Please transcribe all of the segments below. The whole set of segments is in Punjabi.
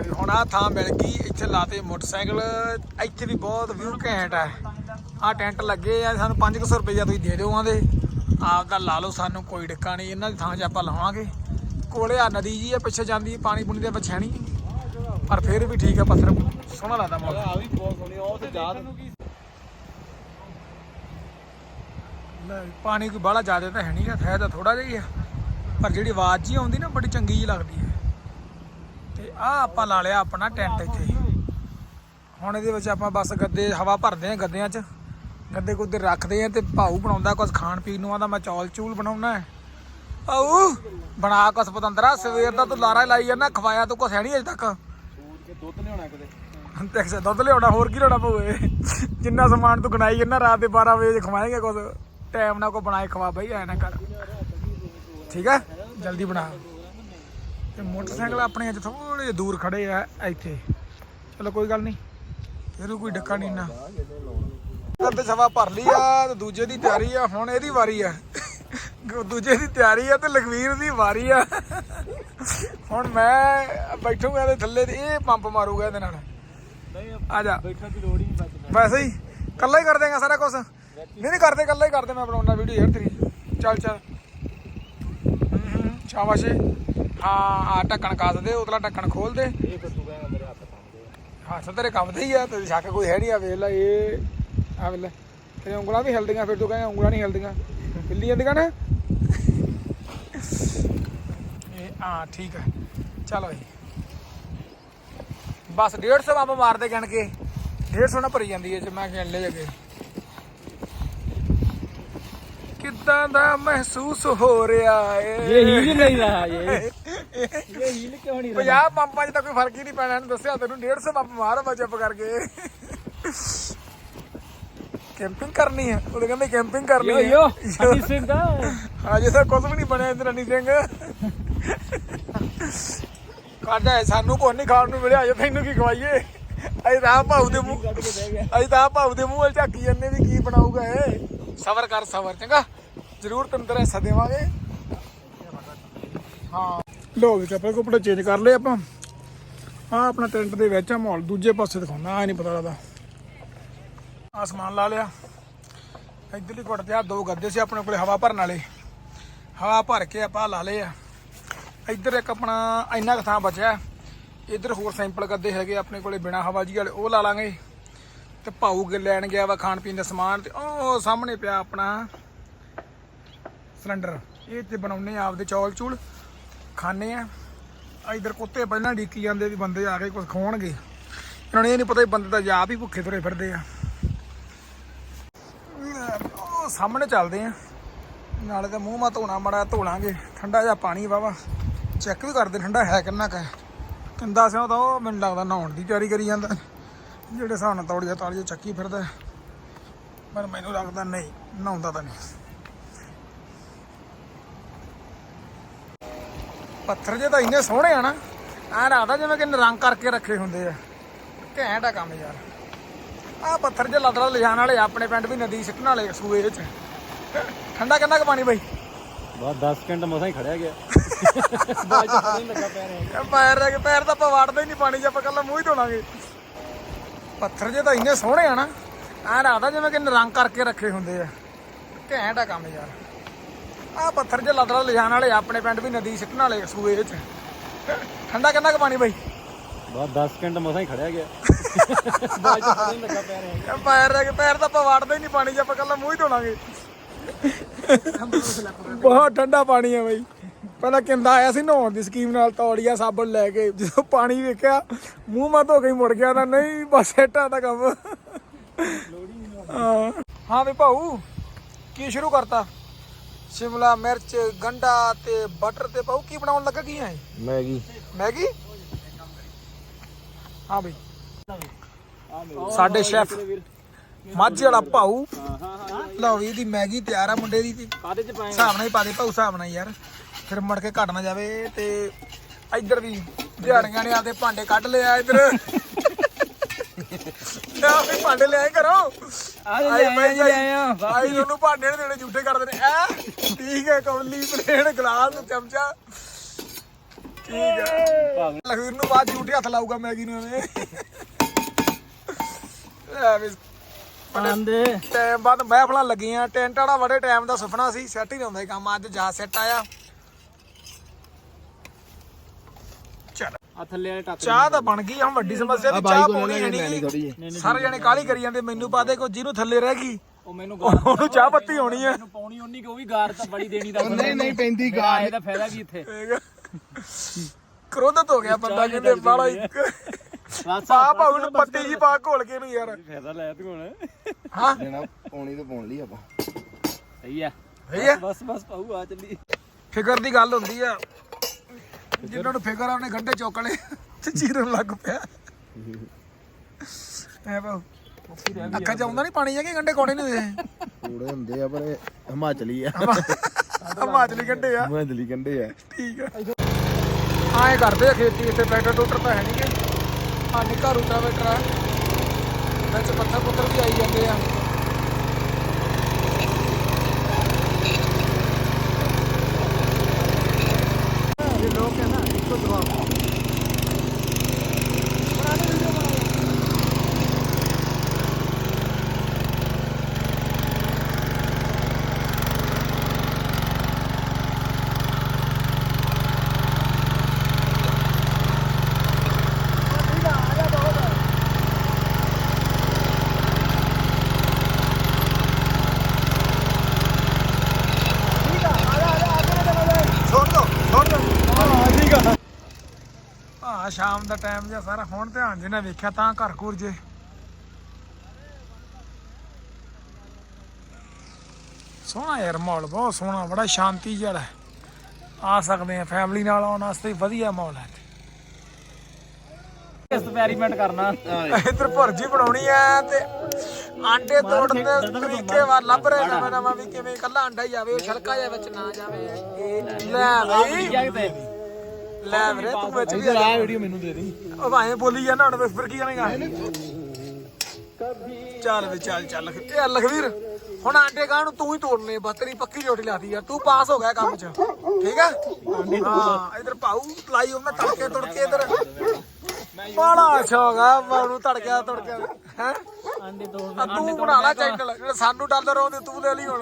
ਲੈ ਵੀ ਹੁਣ ਆ ਥਾਂ ਮਿਲ ਗਈ ਇੱਥੇ ਲਾਤੇ ਮੋਟਰਸਾਈਕਲ ਇੱਥੇ ਵੀ ਬਹੁਤ ਵਿਊ ਘੈਂਟ ਹੈ ਆ ਟੈਂਟ ਲੱਗੇ ਆ ਸਾਨੂੰ 500 ਰੁਪਈਆ ਤੁਸੀਂ ਦੇ ਦਿਓ ਆਂਦੇ। ਆਪ ਦਾ ਲਾ ਲਓ ਸਾਨੂੰ ਕੋਈ ਡਿੱਕਾ ਨਹੀਂ ਇਹਨਾਂ ਦੀ ਥਾਂ 'ਚ ਆਪਾਂ ਲਾਵਾਂਗੇ। ਕੋਲੇ ਆ ਨਦੀ ਜੀ ਆ ਪਿੱਛੇ ਜਾਂਦੀ ਪਾਣੀ ਪੂਣੀ ਦੇ ਪਛਾਣੀ ਪਰ ਫਿਰ ਵੀ ਠੀਕ ਆ ਪੱਥਰ ਸੋਹਣਾ ਲੱਗਦਾ ਮੌਸਮ। ਆ ਵੀ ਬਹੁਤ ਸੋਹਣੀ ਉਹ ਤੇ ਜਾ ਲੈ ਪਾਣੀ ਕੋਈ ਬਾਹਲਾ ਜ਼ਿਆਦਾ ਤਾਂ ਹੈ ਨਹੀਂਗਾ ਹੈ ਤਾਂ ਥੋੜਾ ਜਿਹਾ ਹੀ ਆ। ਪਰ ਜਿਹੜੀ ਆਵਾਜ਼ ਜੀ ਆਉਂਦੀ ਨਾ ਬੜੀ ਚੰਗੀ ਜੀ ਲੱਗਦੀ ਹੈ ਆ ਆਪਾਂ ਲਾ ਲਿਆ ਆਪਣਾ ਟੈਂਟ ਇੱਥੇ। ਹੁਣ ਇਹਦੇ ਵਿੱਚ ਆਪਾਂ ਬਸ ਗੱਦੇ, ਹਵਾ ਭਰਦੇ ਆ ਗੱਦਿਆਂ 'ਚ। ਗੱਦੇ ਕੁੱਦੇ ਰੱਖਦੇ ਆ ਤੇ ਭਾਊ ਬਣਾਉਂਦਾ ਕੁਝ ਖਾਣ ਪੀਣ ਨੂੰ ਆਂਦਾ ਮੈਂ ਚੌਲ ਚੂਲ ਬਣਾਉਣਾ ਹੈ। ਭਾਊ, ਬਣਾ ਕੁਛ ਪਤੰਦਰਾ, ਸਵੇਰ ਦਾ ਤੂੰ ਲਾਰਾ ਲਾਈ ਜਾਂਦਾ, ਖਵਾਇਆ ਤੂੰ ਕੁਛ ਹੈ ਨਹੀਂ ਅਜੇ ਤੱਕ। ਦੁੱਧ ਲਿਆਉਣਾ ਕਿਤੇ ਤੇ ਦੁੱਧ ਲਿਆਉਣਾ, ਹੋਰ ਕੀ ਲਿਆਉਣਾ ਪਵੇ ਜਿੰਨਾ ਸਮਾਨ ਤੂੰ ਗਣਾਈ ਜਾਂਦਾ, ਰਾਤ ਦੇ 12 ਵਜੇ ਖਵਾਏਂਗੇ ਕੁਝ ਟਾਈਮ ਨਾਲ ਕੋ ਬਣਾਏ ਖਵਾ ਬਈ, ਐ ਨਾ ਕਰ। ਠੀਕ ਹੈ? ਜਲਦੀ ਬਣਾ। ਤੇ ਮੋਟਰਸਾਈਕਲ ਆਪਣੇ ਅੱਜ ਥੋੜੇ ਦੂਰ ਖੜੇ ਆ ਇੱਥੇ। ਚਲੋ ਕੋਈ ਗੱਲ ਨਹੀਂ ਇਹਨੂੰ ਕੋਈ ਡੱਕਾ ਨਹੀਂ ਨਾ ਅੱਧੇ ਸਵਾ ਭਰ ਲਈ ਆ ਤੇ ਦੂਜੇ ਦੀ ਤਿਆਰੀ ਆ ਹੁਣ ਇਹਦੀ ਵਾਰੀ ਆ। ਦੂਜੇ ਦੀ ਤਿਆਰੀ ਆ ਤੇ ਲਖਵੀਰ ਦੀ ਵਾਰੀ ਆ। ਹੁਣ ਮੈਂ ਬੈਠੂਗਾ ਇਹਦੇ ਥੱਲੇ ਤੇ ਇਹ ਪੰਪ ਮਾਰੂਗਾ ਇਹਦੇ ਨਾਲ। ਨਹੀਂ ਆ ਜਾ। ਬੈਠਣ ਦੀ ਲੋੜ ਹੀ ਨਹੀਂ ਬਚਦਾ ਵੈਸੇ ਹੀ ਕੱਲਾ ਹੀ ਕਰ ਦੇਗਾ ਸਾਰਾ ਕੁਝ ਨਹੀਂ ਨਹੀਂ ਕਰਦੇ ਕੱਲਾ ਹੀ ਕਰਦੇ ਮੈਂ ਬਣਾਉਣਾ ਵੀਡੀਓ ਯਾਰ ਤੇਰੀ। ਚੱਲ ਚੱਲ। ਸ਼ਾਬਾਸ਼। ਹਾਂ ਆ ਢੱਕਣ ਕੱਸ ਦੇ ਉਤਲਾ ਢੱਕਣ ਖੋਲ ਦੇ। ਇਹ ਫਿਰ ਤੂੰ ਕਹਿੰਦਾ ਮੇਰੇ ਹੱਥ ਪਾਉਂਦੇ ਹੱਥ ਤੇਰੇ ਕੰਮਦੇ ਹੀ ਆ ਤੇ ਸ਼ੱਕ ਕੋਈ ਹੈ ਨਹੀਂ ਆ ਵੇਖ ਲੈ ਇਹ ਆ ਵੇਖ ਲੈ। ਤੇਰੀਆਂ ਉਂਗਲਾਂ ਵੀ ਹਿਲਦੀਆਂ ਫਿਰ ਤੂੰ ਕਹਿੰਦਾ ਉਂਗਲਾਂ ਨਹੀਂ ਹਿਲਦੀਆਂ। ਹਿੱਲੀ ਜਾਂਦੀਆਂ ਨਾ? ਇਹ ਹਾਂ ਠੀਕ ਹੈ ਚਲੋ ਜੀ ਬਸ 150 ਆਪਾਂ ਮਾਰਦੇ ਗਣ ਕੇ। 150 ਨਾ ਭਰੀ ਜਾਂਦੀ ਹੈ ਜੇ ਮੈਂ ਗਿਣ ਲੈ ਜਗੇ ਕਿੱਦਾਂ ਦਾ ਮਹਿਸੂਸ ਹੋ ਰਿਹਾ ਏ। ਇਹ ਹੀਲ ਨਹੀਂ ਰਹਾ ਇਹ ਇਹ ਹੀਲ ਕਿਉਂ ਨਹੀਂ 50 ਪੰਪਾਂ 'ਚ ਤਾਂ ਕੋਈ ਫ਼ਰਕ ਹੀ ਨਹੀਂ ਪੈਣਾ ਇਹਨੂੰ ਦੱਸਿਆ ਤੈਨੂੰ 150 ਪੰਪ ਮਾਰ ਵਾ ਚੁੱਪ ਕਰਕੇ। ਕੈਂਪਿੰਗ ਕਰਨੀ ਹੈ ਉਹਦੇ ਕਹਿੰਦੇ ਕੈਂਪਿੰਗ ਕਰਨੀ ਹੈ ਯੋ ਹਨੀ ਸਿੰਘ ਦਾ। ਅਜੇ ਤਾਂ ਕੁਝ ਵੀ ਨਹੀਂ ਬਣਿਆ ਇੰਦਰ ਹਨੀ ਸਿੰਘ। ਕਾਢਾ ਸਾਨੂੰ ਕੋਈ ਨਹੀਂ ਖਾਣ ਨੂੰ ਮਿਲਿਆ ਅਜੇ ਤੈਨੂੰ ਕੀ ਖਵਾਈਏ? ਅਜੇ ਤਾਂ ਭਾਊ ਦੇ ਮੂੰਹ ਅਜੇ ਤਾਂ ਭਾਊ ਦੇ ਮੂੰਹ ਵੱਲ ਝਾਕੀ ਜੰਨੇ ਵੀ ਕੀ ਬਣਾਊਗਾ ਇਹ। ਸਬਰ ਕਰ ਸਬਰ ਚੰਗਾ। ਜ਼ਰੂਰ ਤੈਨੂੰ ਤੇਰਾ ਹਿੱਸਾ ਦੇਵਾਂਗੇ। ਹਾਂ। ਲੋ ਵੀ ਕੱਪੜੇ ਕੁਪੜੇ ਚੇਂਜ ਕਰ ਲਏ ਆਪਾਂ। ਆ ਆਪਣਾ ਟੈਂਟ ਦੇ ਵਿੱਚ ਆ ਮਾਹੌਲ, ਦੂਜੇ ਪਾਸੇ ਦਿਖਾਉਣਾ ਆ ਨਹੀਂ ਪਤਾ ਲੱਗਦਾ। ਆ ਸਮਾਨ ਲਾ ਲਿਆ। ਇੱਧਰਲੀ ਕੁੱਟ ਤੇ ਆ ਦੋ ਗੱਦੇ ਸੀ ਆਪਣੇ ਕੋਲੇ ਹਵਾ ਭਰਨ ਵਾਲੇ। ਹਵਾ ਭਰ ਕੇ ਆਪਾਂ ਲਾ ਲਏ ਆ। ਇੱਧਰ ਇੱਕ ਆਪਣਾ ਇੰਨਾ ਕੁ ਥਾਂ ਬਚਿਆ। ਇੱਧਰ ਹੋਰ ਸੈਂਪਲ ਗੱਦੇ ਹੈਗੇ ਆਪਣੇ ਕੋਲੇ ਬਿਨਾ ਹਵਾ ਜੀ ਵਾਲੇ, ਉਹ ਲਾ ਲਾਂਗੇ। ਤੇ ਭਾਊ ਲੈਣ ਗਿਆ ਵਾ ਖਾਣ ਪੀਣ ਦਾ ਸਮਾਨ ਤੇ ਉਹ ਸਾਹਮਣੇ ਪਿਆ ਆਪਣਾ। ਸਿਲੰਡਰ। ਇਹ ਤੇ ਬਣਾਉਨੇ ਆ ਆਪਦੇ ਚੌਲ ਚੂਲ ਖਾਣੇ ਆ ਇਧਰ ਕੁੱਤੇ ਪਹਿਲਾਂ ਡੀਕੀ ਜਾਂਦੇ ਵੀ ਬੰਦੇ ਆ ਕੇ ਕੁਝ ਖਵਾਉਣਗੇ। ਇਹਨਾਂ ਨੂੰ ਇਹ ਨਹੀਂ ਪਤਾ ਬੰਦੇ ਤਾਂ ਆਪ ਹੀ ਭੁੱਖੇ ਤੁਰੇ ਫਿਰਦੇ ਆ। ਉਹ ਸਾਹਮਣੇ ਚੱਲਦੇ ਆ ਨਾਲੇ ਤਾਂ ਮੂੰਹ ਮਾ ਧੋਣਾ ਮੜਾ ਧੋਲਾਂਗੇ। ਠੰਡਾ ਜਿਹਾ ਪਾਣੀ ਵਾਵਾ ਚੈੱਕ ਵੀ ਕਰਦੇ ਠੰਡਾ ਹੈ ਕਿੰਨਾ ਕੁ ਹੈ। ਕਿੰਦਾ ਸਿਓ ਤਾਂ ਉਹ ਮੈਨੂੰ ਲੱਗਦਾ ਨਹਾਉਣ ਦੀ ਤਿਆਰੀ ਕਰੀ ਜਾਂਦਾ। ਜਿਹੜੇ ਹਿਸਾਬ ਨਾਲ ਤੌੜੀਆ ਤਾਲੀਆ ਚੱਕੀ ਫਿਰਦਾ। ਪਰ ਮੈਨੂੰ ਲੱਗਦਾ ਨਹੀਂ, ਨਹਾਉਂਦਾ ਤਾਂ ਨਹੀਂ। ਪੱਥਰ ਜੇ ਤਾਂ ਇੰਨੇ ਸੋਹਣੇ ਆ ਨਾ ਐ ਲੱਗਦਾ ਜਿਵੇਂ ਕਿ ਰੰਗ ਕਰਕੇ ਰੱਖੇ ਹੁੰਦੇ ਆ। ਘੈਂਟ ਆ ਕੰਮ ਯਾਰ। ਆ ਪੱਥਰ ਜੇ ਲੱਦੜਾ ਲਿਜਾਣ ਵਾਲੇ ਆਪਣੇ ਪਿੰਡ ਵੀ ਨਦੀ ਸਿੱਟਣ ਵਾਲੇ ਸੂਏ ਚ ਠੰਡਾ ਕਿੰਨਾ ਕੁ ਪਾਣੀ ਬਾਈ? ਬਸ 10 ਮਿੰਟ ਮਸਾਂ ਹੀ ਖੜਿਆ ਗਿਆ। ਬਾਅਦ ਚ ਪਤਾ ਨਹੀਂ ਲੱਗਾ ਪੈਰ ਪੈਰ ਰਹਿ। ਗਏ ਪੈਰ ਤਾਂ ਆਪਾਂ ਵੜਦੇ ਹੀ ਨਹੀਂ ਪਾਣੀ 'ਚ ਆਪਾਂ ਕੱਲਾ ਮੂੰਹ ਹੀ ਧੋਣਾਗੇ। ਪੱਥਰ ਜੇ ਤਾਂ ਇੰਨੇ ਸੋਹਣੇ ਆ ਨਾ ਐ ਲੱਗਦਾ ਜਿਵੇਂ ਕਿ ਰੰਗ ਕਰਕੇ ਰੱਖੇ ਹੁੰਦੇ ਆ। ਘੈਂਟ ਆ ਕੰਮ ਯਾਰ। ਆ ਪੱਥਰ ਜੇ ਲੱਦੜਾ ਲਿਜਾਣ ਵਾਲੇ ਆਪਣੇ ਪਿੰਡ ਵੀ ਨਦੀ ਸਿੱਟਣ ਵਾਲੇ ਸੂਏ ਚ ਠੰਡਾ ਕਿੰਨਾ ਕੁ ਪਾਣੀ ਬਾਈ? ਬਸ 10 ਮਿੰਟ ਮਸਾਂ ਹੀ ਖੜਿਆ ਗਿਆ। ਬਾਅਦ ਚ ਪਤਾ ਨਹੀਂ ਲੱਗਾ ਪੈਰ ਰਹਿ ਪੈਰ ਤਾਂ ਆਪਾਂ ਵੜਦੇ ਹੀ ਨਹੀਂ ਪਾਣੀ 'ਚ ਆਪਾਂ ਕੱਲਾ ਮੂੰਹ ਹੀ ਧੋਣਾਗੇ। ਬਹੁਤ ਠੰਡਾ ਪਾਣੀ ਹੈ ਬਾਈ। ਪਹਿਲਾਂ ਕਿੰਦਾ ਆਇਆ ਸੀ ਨਹਾਉਣ ਦੀ ਸਕੀਮ ਨਾਲ ਤੌੜੀਆ ਸਾਬਣ ਲੈ ਕੇ ਜਦੋਂ ਪਾਣੀ ਵੇਖਿਆ ਮੂੰਹ ਮਾ ਧੋ ਕੇ ਮੁੜ ਗਿਆ ਤਾਂ ਨਹੀਂ ਬਸ ਹਟਾ ਦਾ ਕੰਮ। ਹਾਂ। ਹਾਂ ਵੀ ਭਾਊ ਕੀ ਸ਼ੁਰੂ ਕਰਤਾ? ਸ਼ਿਮਲਾ ਮਿਰਚ ਗੰਡਾ ਤੇ ਬਟਰ ਤੇ ਭਾਊ ਕੀ ਬਣਾਉਣ ਲੱਗਾ ਕੀ ਹੈ ਮੈਗੀ। ਮੈਗੀ? ਹਾਂ ਬਈ। ਸਾਡੇ ਸ਼ੈਫ ਮਾਝੇ ਵਾਲਾ ਭਾਊ। ਹਾਂ ਹਾਂ ਹਾਂ ਲਓ ਵੀ ਇਹਦੀ ਮੈਗੀ ਤਿਆਰ ਆ ਮੁੰਡੇ ਦੀ ਕਾਦੇ ਚ ਪਾਏ ਹਿਸਾਬ ਨਾਲ ਹੀ ਪਾ ਦੇ ਭਾਊ ਹਿਸਾਬ ਨਾਲ ਯਾਰ। ਫਿਰ ਮੁੜ ਕੇ ਘਟ ਨਾ ਜਾਵੇ ਤੇ ਇੱਧਰ ਵੀ ਦਿਹਾੜੀਆਂ ਨੇ ਆਦੇ ਭਾਂਡੇ ਕੱਢ ਲਿਆ ਇੱਧਰ। ਨਾ ਵੀ ਭਾਂਡੇ ਲਿਆਏ ਕਰੋ ਆ ਆਏ ਭਾਈ ਜੀ ਆਏ ਆ। ਆਈ ਤੁਹਾਨੂੰ ਭਾਂਡੇ ਨੇ ਦੇਣੇ ਝੂਠੇ ਕਰ ਦੇਣੇ। ਐ ਠੀਕ ਹੈ ਕੌਲੀ ਪਲੇਟ ਗਲਾਸ ਚਮਚਾ। ਠੀਕ ਹੈ। ਲਖਵੀਰ ਨੂੰ ਬਾਅਦ ਝੂਠੇ ਹੱਥ ਲਾਊਗਾ ਮੈਗੀ ਨੂੰ ਐਵੇਂ। ਐਵੇਂ ਆਂਦੇ। ਟਾਈਮ ਬਾਅਦ ਮਹਿਫਲਾਂ ਲੱਗੀਆਂ ਟੈਂਟ ਵਾਲਾ ਬੜੇ ਟਾਈਮ ਦਾ ਸੁਪਨਾ ਸੀ ਸੈੱਟ ਹੀ ਨਹੀਂ ਹੁੰਦਾ ਕੰਮ ਅੱਜ ਜਾ ਸੈੱਟ ਆਇਆ ਚੱਲ ਆ ਥੱਲੇ ਵਾਲੇ ਟੱਕ ਚਾਹ ਤਾਂ ਬਣ ਗਈ ਹੁਣ ਵੱਡੀ ਸਮੱਸਿਆ ਦੀ ਚਾਹ ਪਾਉਣੀ ਹੈ ਨਹੀਂ ਸਾਰੇ ਜਣੇ ਕਾਲੀ ਕਰੀ ਜਾਂਦੇ ਮੈਨੂੰ ਪਾ ਦੇ ਕੋਈ ਜਿਹਨੂੰ ਥੱਲੇ ਰਹਿ ਗਈ। ਉਹ ਮੈਨੂੰ ਗਾਰ ਉਹਨੂੰ ਚਾਹ ਪੱਤੀ ਹੋਣੀ ਹੈ। ਮੈਨੂੰ ਪਾਉਣੀ ਉਹਨੀ ਕਿ ਉਹ ਵੀ ਗਾਰ ਤਾਂ ਬੜੀ ਦੇਣੀ ਦਾ ਨਹੀਂ ਨਹੀਂ ਪੈਂਦੀ ਗਾਰ। ਇਹਦਾ ਫਾਇਦਾ ਕੀ ਇੱਥੇ? ਕ੍ਰੋਧਤ ਹੋ ਗਿਆ ਬੰਦਾ ਕਹਿੰਦੇ ਬਾਲਾ ਇੱਕ। ਪਾ ਭਾਉ ਨੂੰ ਪੱਤੀ ਜੀ ਪਾ ਘੋਲ ਕੇ ਨੂੰ ਯਾਰ। ਫਾਇਦਾ ਲੈ ਤੂੰ ਹੁਣ। ਹਾਂ। ਜਣਾ ਪੌਣੀ ਤੋਂ ਪਾਉਣ ਲਈ ਆਪਾਂ। ਸਹੀ ਆ ਸਹੀ ਹੈ। ਬਸ ਬਸ ਪਾਉ ਆ ਚੱਲੀ। ਫਿਕਰ ਦੀ ਗੱਲ ਹੁੰਦੀ ਆ। ਜਿਨ੍ਹਾਂ ਨੂੰ ਫਿਕਰ ਆ ਉਹਨੇ ਗੰਢੇ ਚੁੱਕ ਲਏ ਤੇ ਚੀਰਨ ਲੱਗ ਪਿਆ। ਐ ਬਾਉ ਅੱਖਾਂ ਚ ਆਉਂਦਾ ਨਹੀਂ ਪਾਣੀ ਆ ਕਿ ਗੰਢੇ ਕੋਣੇ ਨਹੀਂ ਦੇ ਕੂੜੇ ਹੁੰਦੇ ਆ ਪਰ ਇਹ ਹਿਮਾਚਲੀ ਆ। ਹਿਮਾਚਲੀ ਗੰਢੇ ਆ। ਹਿਮਾਚਲੀ ਕੰਡੇ ਆ। ਠੀਕ ਆ। ਆਏ ਕਰਦੇ ਆ ਖੇਤੀ ਇੱਥੇ ਟਰੈਕਟਰ ਟੂਟਰ ਤਾਂ ਹੈ ਨਹੀਂਗੇ ਆ ਨਿੱਕਾ ਰੂਟਾਵੇਟਰ ਆ। ਵਿੱਚ ਪੱਥਰ ਪੁੱਤਰ ਵੀ ਆਈ ਜਾਂਦੇ ਆ ਇਹ ਲੋਕ ਹੈ ਨਾ ਇੱਕੋ ਜਵਾਬ ਛੋੜ ਦੋ ਛੋੜ ਦੋ ਹਾਂ ਠੀਕ ਆ ਆ ਸ਼ਾਮ ਦਾ ਟਾਈਮ ਜਿਹਾ ਸਾਰਾ ਹੁਣ ਧਿਆਨ ਜਿਹਨੇ ਵੇਖਿਆ ਤਾਂ ਘਰ ਘੁਰ ਜੇ। ਸੋਹਣਾ ਯਾਰ ਮਾਹੌਲ ਬਹੁਤ ਸੋਹਣਾ ਬੜਾ ਸ਼ਾਂਤੀ ਜਿਹੜਾ ਆ ਸਕਦੇ ਆ ਫੈਮਿਲੀ ਨਾਲ ਆਉਣ ਵਾਸਤੇ ਵਧੀਆ ਮਾਹੌਲ ਹੈ ਐਕਸਪੈਰੀਮੈਂਟ ਕਰਨਾ। ਇੱਧਰ ਭੁਰਜੀ ਬਣਾਉਣੀ ਆ ਤੇ ਆਂਡੇ ਤੋੜਨ ਦੇ ਤਰੀਕੇ ਵਾ ਲੱਭ ਰਹੇ ਨਵਾਂ ਨਵਾਂ ਵੀ ਕਿਵੇਂ ਕੱਲਾ ਆਂਡਾ ਹੀ ਉਹ ਛਲਕਾ ਜਿਹਾ ਵਿੱਚ ਨਾ ਜਾਵੇ। ਇਹ ਲੈ ਬਈ। ਲੈ ਵੀਰੇ ਤੂੰ ਵਿੱਚ ਵੀ ਆ ਜਾ। ਵੀਡੀਓ ਮੈਨੂੰ ਦੇ ਦੇ। ਉਹ ਭਾਵੇਂ ਬੋਲੀ ਜਾਂਦਾ ਹੁਣ ਫਿਰ ਕੀ ਕਰੇਗਾ? ਚੱਲ ਵੀ ਚੱਲ ਚੱਲ। ਇਹ ਲਖਵੀਰ ਹੁਣ ਆਂਡੇ ਗਾਂ ਨੂੰ ਤੂੰ ਹੀ ਤੋੜਨੇ ਬਸ ਤੇਰੀ ਪੱਕੀ ਰੋਟੀ ਲਾਦੀ ਯਾਰ ਤੂੰ ਪਾਸ ਹੋ ਗਿਆ ਕੰਮ 'ਚ। ਠੀਕ ਆ? ਹਾਂ ਇਧਰ ਭਾਊ ਲਾਈ ਉਹਨਾਂ ਤੜਕੇ ਤੁੜਕੇ ਇਧਰ। ਬੜਾ ਸ਼ੌਕ ਆ ਭਾਊ ਨੂੰ ਤੜਕਿਆ ਤੁੜਕਿਆ। ਹੈ? ਆਂਡੇ ਤੋੜ ਤੂੰ ਬਣਾ ਲੈ ਚੈਨਲ ਜਿਹੜਾ ਸਾਨੂੰ ਡਾਲਰ ਆਉਂਦੇ ਤੂੰ ਦੇ ਲਈ ਹੁਣ।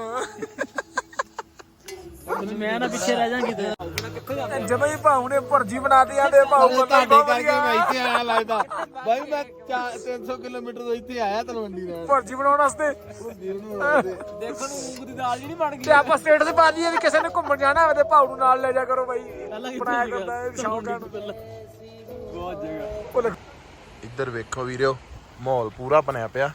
ਮੈਂ ਨਾ ਪਿੱਛੇ ਰਹਿ ਜਾਾਂਗੀ ਤੇ। ਜਦੋਂ ਹੀ ਭਾਊ ਨੇ ਭੁਰਜੀ ਬਣਾਤੀ ਆ ਤੇ ਭਾਊ ਬੰਦਾ ਬਹੁਤ ਵਧੀਆ। ਇੱਥੇ ਆਇਆ ਲੱਗਦਾ। ਬਾਈ ਮੈਂ 300 ਕਿਲੋਮੀਟਰ ਤੋਂ ਇੱਥੇ ਆਇਆ ਤਲਵੰਡੀ ਰਹਿਣ। ਭੁਰਜੀ ਬਣਾਉਣ ਵਾਸਤੇ। ਦੇਖਣ ਨੂੰ ਮੂੰਗ ਦੀ ਦਾਲ ਜਿਹੜੀ ਬਣ ਤੇ ਆਪਾਂ ਸਟੇਟਸ ਪਾ ਦਈਏ ਵੀ ਕਿਸੇ ਨੇ ਘੁੰਮਣ ਜਾਣਾ ਹੋਵੇ ਤੇ ਭਾਊ ਨੂੰ ਨਾਲ ਲੈ ਜਾ ਕਰੋ ਬਾਈ। ਬਣਾਇਆ ਕਰਦਾ ਇਹ ਸ਼ੌਕ ਆ। ਬਹੁਤ ਜਗ੍ਹਾ। ਇੱਧਰ ਵੇਖੋ ਵੀਰਿਓ ਮਾਹੌਲ ਪੂਰਾ ਬਣਿਆ ਪਿਆ।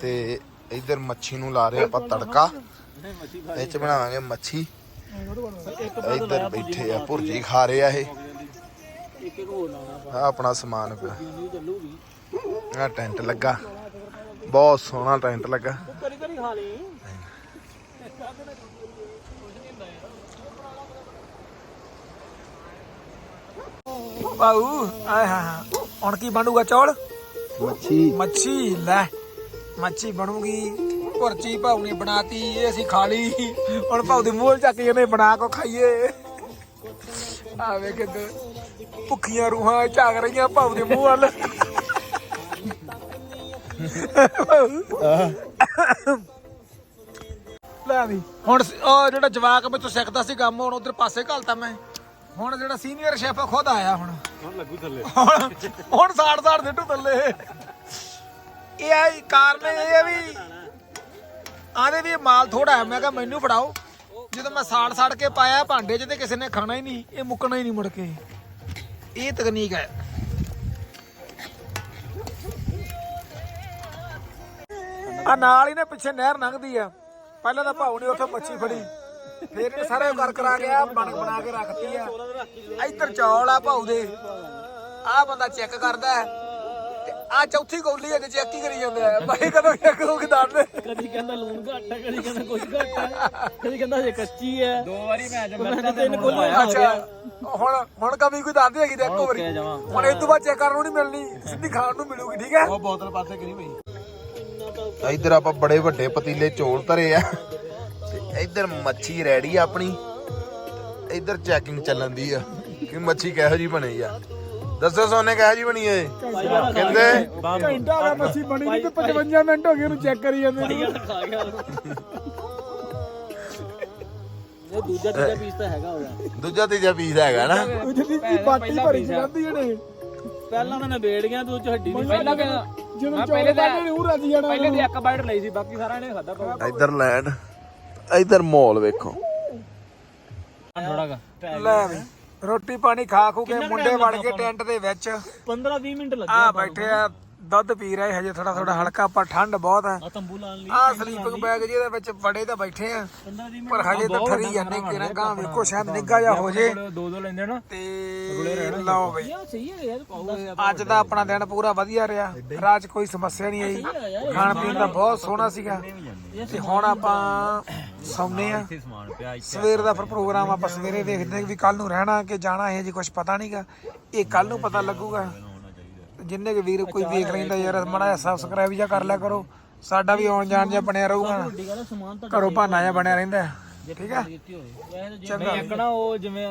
ਤੇ ਇੱਧਰ ਮੱਛੀ ਨੂੰ ਲਾ ਰਹੇ ਆਪਾਂ ਤੜਕਾ। ਇਹ ਚ ਬਣਾਵਾਂਗੇ ਮੱਛੀ। ਇੱਧਰ ਬੈਠੇ ਆ ਭੁਰਜੀ ਖਾ ਰਹੇ ਆ ਇਹ। ਆ ਆਪਣਾ ਸਮਾਨ ਪਿਆ। ਆ ਟੈਂਟ ਲੱਗਾ। ਬਹੁਤ ਸੋਹਣਾ ਟੈਂਟ ਲੱਗਾ। ਕਰੀ ਕਰੀ ਖਾ ਲਈ ਹਾਂ ਹੁਣ ਕੀ ਬਣੂਗਾ ਚੌਲ? ਮੱਛੀ। ਮੱਛੀ ਲੈ। ਮੱਛੀ ਬਣੂਗੀ ਭੁਰਜੀ ਭਾਊ ਨੇ ਬਣਾਤੀ ਇਹ ਅਸੀਂ ਖਾ ਲਈ। ਹੁਣ ਭਾਊ ਦੇ ਮੂੰਹ ਚੱਕ ਕੇ ਇਹਨੇ ਬਣਾ ਕੋ ਖਾਈਏ। ਆ ਵੇ ਕਿਤੇ ਭੁੱਖੀਆਂ ਰੂਹਾਂ ਝਾਗ ਰਹੀਆਂ ਭਾਊ ਦੇ ਮੂੰਹ ਵੱਲ। ਲੈ ਵੀ ਹੁਣ ਉਹ ਜਿਹੜਾ ਜਵਾਕ ਵਿੱਚੋਂ ਸਿੱਖਦਾ ਸੀ ਕੰਮ ਹੁਣ ਉਧਰ ਪਾਸੇ ਘਲਤਾ ਮੈਂ। ਹੁਣ ਜਿਹੜਾ ਸੀਨੀਅਰ ਸ਼ੈਫ ਖੁਦ ਆਇਆ ਹੁਣ। ਹੁਣ ਲੱਗੂ ਥੱਲੇ। ਹੁਣ ਸਾੜ ਸਾੜ ਦੇ ਥੱਲੇ। ਇਹ ਆ ਕਾਰਨ ਇਹ ਆ ਵੀ ਆਦੇ ਵੀ ਇਹ ਮਾਲ ਥੋੜਾ ਹੈ। ਮੈਂ ਕਿਹਾ ਮੈਨੂੰ ਫੜਾਓ। ਜਦੋਂ ਮੈਂ ਸਾੜ ਸਾੜ ਕੇ ਪਾਇਆ ਭਾਂਡੇ 'ਚ ਤੇ ਕਿਸੇ ਨੇ ਖਾਣਾ ਹੀ ਨਹੀਂ, ਇਹ ਮੁੱਕਣਾ ਹੀ ਨਹੀਂ ਮੁੜ ਕੇ। ਇਹ ਤਕਨੀਕ ਹੈ। ਆ ਨਾਲ ਹੀ ਨਾ ਪਿੱਛੇ ਨਹਿਰ ਲੰਘਦੀ ਆ। ਪਹਿਲਾਂ ਤਾਂ ਭਾਉ ਨੇ ਉੱਥੇ ਮੱਛੀ ਫੜੀ। ਫਿਰ ਇਹਨੇ ਸਾਰੇ ਕਰ ਕਰਾ ਗਿਆ ਬਣ ਬਣਾ ਕੇ ਰੱਖਤੀ ਆ। ਇੱਧਰ ਚੌਲ ਆ ਭਾਉ ਦੇ। ਆ ਬੰਦਾ ਚੈੱਕ ਕਰਦਾ ਹੈ। ਆ ਚੌਥੀ ਕੌਲੀ ਹੈ ਚੈੱਕ ਹੀ ਕਰੀ ਜਾਂਦੇ ਆ। ਭਾਈ ਕਦੋਂ ਚੈੱਕ ਹੋ ਕੇ ਦੱਸ ਦੇ ਕਦੀ ਕਹਿੰਦਾ ਲੂਣ ਘੱਟ ਹੈ ਕਦੀ ਕਹਿੰਦਾ ਕੁਝ ਘੱਟ ਹੈ ਕਦੀ ਕਹਿੰਦਾ ਜੇ ਕੱਚੀ ਹੈ ਦੋ ਵਾਰੀ ਮੈਂ ਜੰਗਲ ਤਿੰਨ ਕੋਲ ਅੱਛਾ ਹੁਣ ਹੁਣ ਕਮੀ ਕੋਈ ਦੱਸਦੇ ਹੈਗੀ ਤੇ ਇੱਕ ਵਾਰੀ। ਹੁਣ ਇਹ ਤੋਂ ਬਾਅਦ ਚੈੱਕ ਕਰਨ ਨੂੰ ਨਹੀਂ ਮਿਲਣੀ ਸਿੱਧੀ ਖਾਣ ਨੂੰ ਮਿਲੂਗੀ ਠੀਕ ਹੈ? ਉਹ ਬੋਤਲ ਪਾਸੇ ਕਰੀ ਬਈ। ਇੱਧਰ ਆਪਾਂ ਬੜੇ ਵੱਡੇ ਪਤੀਲੇ ਚੌਲ ਧਰੇ ਆ। ਤੇ ਇੱਧਰ ਮੱਛੀ ਰੈਡੀ ਆ ਆਪਣੀ। ਇੱਧਰ ਚੈਕਿੰਗ ਚੱਲਣ ਦੀ ਆ ਕਿ ਮੱਛੀ ਕਿਹੋ ਜੀ ਬਣੀ ਆ। ਦੱਸੋ ਸੋਨੇ ਕਿਹੋ ਜੀ ਬਣੀ ਏ? ਕਹਿੰਦੇ? ਘੰਟਾ ਗਿਆ ਮੱਛੀ ਬਣੀ ਨਹੀਂ ਤੇ 55 ਮਿੰਟ ਹੋ ਗਏ ਉਹਨੂੰ ਚੈੱਕ ਕਰੀ ਜਾਂਦੇ ਨੂੰ। ਭਾਈਆ ਖਾ ਗਿਆ ਇਹ ਦੂਜਾ ਤੀਜਾ ਪੀਸ ਤਾਂ ਹੈਗਾ ਉਹਦਾ। ਦੂਜਾ ਤੀਜਾ ਪੀਸ ਹੈਗਾ ਨਾ। ਉਹ ਜਿਹੜੀ ਦੀ ਬਾਟੀ ਭਰੀ ਜਾਂਦੀ ਇਹਨੇ ਪਹਿਲਾਂ ਤਾਂ ਮੈਂ ਵੇੜ ਗਿਆ ਤੂੰ ਚ ਹੱਡੀ ਨਹੀਂ ਪਹਿਲਾਂ ਜਦੋਂ ਪਹਿਲੇ ਤਾਂ ਉਹ ਰਾਜੀ ਜਾਣਾ ਪਹਿਲੇ ਤੇ ਇੱਕ ਬਾਈਟ ਲਈ ਸੀ ਬਾਕੀ ਸਾਰਾ ਇਹਨੇ ਖਾਦਾ ਇੱਧਰ ਲੈਂਡ ਇੱਧਰ ਮਾਲ ਵੇਖੋ। ਥੋੜਾ ਲੈ ਵੀ। ਰੋਟੀ ਪਾਣੀ ਖਾ ਖੂ ਕੇ ਮੁੰਡੇ ਵੜ ਗਏ ਟੈਂਟ ਦੇ ਵਿੱਚ। 15 20 ਮਿੰਟ ਲੱਗੇ ਆ ਬੈਠੇ ਆ। ਦੁੱਧ ਪੀ ਰਹੇ ਹਜੇ ਥੋੜਾ ਥੋੜਾ ਹਲਕਾ ਪਰ ਠੰਡ ਬਹੁਤ ਆ ਆ ਤੰਬੂ ਲਾਣ ਲਈ ਆ ਸਲੀਪਿੰਗ ਬੈਗ ਜਿਹਦੇ ਵਿੱਚ ਬੜੇ ਤਾਂ ਬੈਠੇ ਆ। 15 20 ਮਿੰਟ ਪਰ ਹਜੇ ਤਾਂ ਠਰੀ ਜਾਂਦੇ ਕਿਰਾਂ ਗਾਂ ਵੇਖੋ ਸ਼ਾਇਦ ਨਿੱਗਾ ਜਾ ਹੋ ਜੇ। ਦੋ ਦੋ ਲੈਂਦੇ ਨਾ ਤੇ ਲਓ ਬਈ। ਹੈ ਅੱਜ ਦਾ ਆਪਣਾ ਦਿਨ ਪੂਰਾ ਵਧੀਆ ਰਿਹਾ। ਰਾਤ 'ਚ ਕੋਈ ਸਮੱਸਿਆ ਨਹੀਂ ਆਈ। ਖਾਣ ਪੀਣ ਦਾ ਬਹੁਤ ਸੋਹਣਾ ਸੀਗਾ। ਤੇ ਹੁਣ ਆਪਾਂ ਸੌਂਦੇ ਆ ਸਵੇਰ ਦਾ ਫਿਰ ਪ੍ਰੋਗਰਾਮ ਆਪਾਂ ਸਵੇਰੇ ਦੇਖਦੇ ਹਾਂ ਵੀ ਕੱਲ ਨੂੰ ਰਹਿਣਾ ਕਿ ਜਾਣਾ ਹੈ ਜੀ ਕੁਝ ਪਤਾ ਨਹੀਂਗਾ ਇਹ ਕੱਲ ਨੂੰ ਪਤਾ ਲੱਗੂਗਾ। ਜਿੰਨੇ ਕੇ ਵੀਰ ਕੋਈ ਵੇਖ ਲੈਂਦਾ ਯਾਰ ਮੜਾ ਸਬਸਕ੍ਰਾਈਬ ਜਾਂ ਕਰ ਲਿਆ ਕਰੋ। ਸਾਡਾ ਵੀ ਆਉਣ ਜਾਣ ਜਿਹਾ ਬਣਿਆ ਰਹੂਗਾ। ਘਰੋਂ ਬਹਾਨਾ ਜਿਹਾ ਬਣਿਆ ਰਹਿੰਦਾ। ਠੀਕ ਇੱਕ ਨਾ ਉਹ ਜਿਵੇਂ